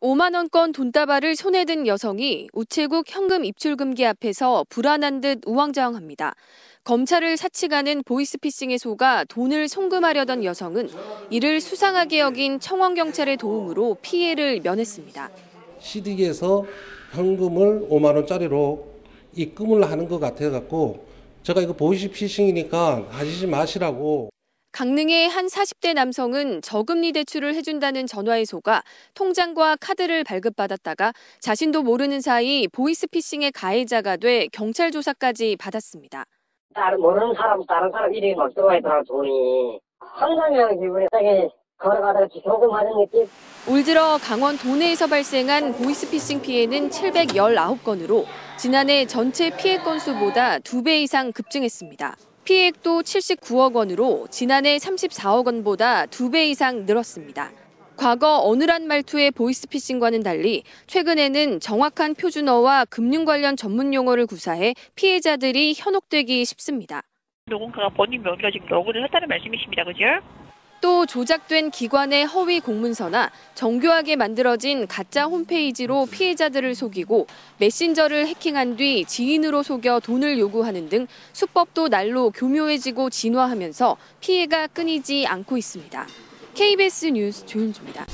5만 원권 돈다발을 손에 든 여성이 우체국 현금 입출금기 앞에서 불안한 듯 우왕좌왕합니다. 검찰을 사칭하는 보이스피싱에 속아 돈을 송금하려던 여성은 이를 수상하게 여긴 청원경찰의 도움으로 피해를 면했습니다. CD에서 현금을 5만 원짜리로 입금을 하는 것 같아갖고 제가 이거 보이스피싱이니까 하시지 마시라고 강릉의 한 40대 남성은 저금리 대출을 해준다는 전화에 속아 통장과 카드를 발급받았다가 자신도 모르는 사이 보이스피싱의 가해자가 돼 경찰 조사까지 받았습니다. 다른 모르는 사람 다른 사람 이름이 막 들어와 있더라 돈이 상상하는 기분이 되게 걸어가다가 조금 하는 느낌 올 들어 강원 도내에서 발생한 보이스피싱 피해는 719건으로 지난해 전체 피해 건수보다 2배 이상 급증했습니다. 피해액도 79억 원으로 지난해 34억 원보다 2배 이상 늘었습니다. 과거 어느란 말투의 보이스피싱과는 달리 최근에는 정확한 표준어와 금융 관련 전문 용어를 구사해 피해자들이 현혹되기 쉽습니다. 누군가가 본인 명의로 지금 로그를 했다는 말씀이십니다. 그죠? 또 조작된 기관의 허위 공문서나 정교하게 만들어진 가짜 홈페이지로 피해자들을 속이고 메신저를 해킹한 뒤 지인으로 속여 돈을 요구하는 등 수법도 날로 교묘해지고 진화하면서 피해가 끊이지 않고 있습니다. KBS 뉴스 조윤주입니다.